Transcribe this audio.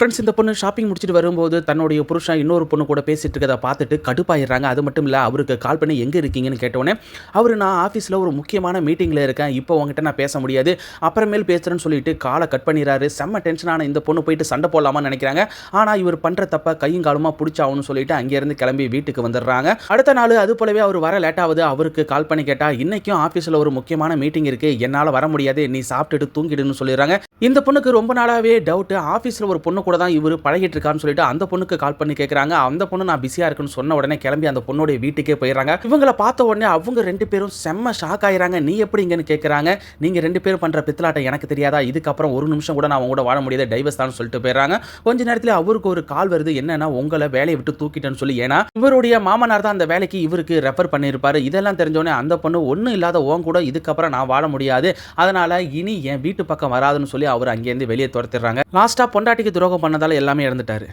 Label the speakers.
Speaker 1: Friends இந்த பொண்ணு shopping முடிச்சுட்டு வரும்போது தன்னுடைய புருஷன் இன்னொரு பொண்ணு கூட பேசிட்டு இருக்கதை பார்த்துட்டு கடுப்பாயிடுறாங்க. அது மட்டும் இல்லை அவருக்கு கால் பண்ணி எங்கே இருக்கீங்கன்னு கேட்டோன்னே அவர் நான் ஆஃபீஸில் ஒரு முக்கியமான மீட்டிங்கில் இருக்கேன். இப்போ உங்ககிட்ட நான் பேச முடியாது. அப்புறமேல் பேசுகிறேன்னு சொல்லிட்டு காலை கட் பண்ணிடுறாரு. செம்ம டென்ஷனான இந்த பொண்ணு போயிட்டு சண்டை போடலாமான்னு நினைக்கிறாங்க. ஆனால் இவர் பண்ணுற தப்ப கையும் காலமாக பிடிச்சாகணும்னு சொல்லிட்டு அங்கேருந்து கிளம்பி வீட்டுக்கு வந்துடுறாங்க. அடுத்த நாள் அது போலவே அவர் வர லேட் ஆகுது. அவருக்கு கால் பண்ணி கேட்டால் இன்றைக்கும் ஆஃபீஸில் ஒரு முக்கியமான மீட்டிங் இருக்குது என்னால் வர முடியாது. நீ சாப்பிட்டுட்டு தூங்கிடுன்னு சொல்லிடுறாங்க. இந்த பொண்ணுக்கு ரொம்ப நாளாகவே டவுட்டு ஆஃபீஸில் ஒரு பொண்ணு கூட தான் இவர் பழகிட்டு இருக்கான்னு சொல்லிட்டு அந்த பொண்ணுக்கு கால் பண்ணி கேட்குறாங்க அந்த பொண்ணு நான் பிஸியாக இருக்குன்னு சொன்ன உடனே கிளம்பி அந்த பொண்ணுடைய வீட்டுக்கே போயிடுறாங்க. இவங்களை பார்த்த உடனே அவங்க ரெண்டு பேரும் செம்ம ஷாக் ஆகிறாங்க நீ எப்படி இங்கன்னு கேட்குறாங்க நீங்கள் ரெண்டு பேரும் பண்ணுற பித்தலாட்டம் எனக்கு தெரியாதா? இதுக்கப்புறம் ஒரு நிமிஷம் கூட நான் அவங்க கூட வாழ முடியாது. டைவர்ஸ் தான் சொல்லிட்டு போயிடுறாங்க. கொஞ்ச நேரத்தில் அவருக்கு ஒரு கால் வருது. என்னன்னா உங்களை வேலையை விட்டு தூக்கிட்டேன்னு சொல்லி. ஏன்னா இவருடைய மாமனார் தான் அந்த வேலைக்கு இவருக்கு ரெஃபர் பண்ணியிருப்பாரு. இதெல்லாம் தெரிஞ்சோடனே அந்த பொண்ணு ஒன்றும் இல்லாத ஓன் கூட இதுக்கப்புறம் நான் வாழ முடியாது. அதனால இனி என் வீட்டு பக்கம் வராதுன்னு சொல்லி அவர் அங்கேருந்து வெளியே துரத்திடுறாங்க. லாஸ்ட்டாக பொண்டாட்டிக்கு துரோகம் பண்ணதால் எல்லாமே இறந்துட்டாரு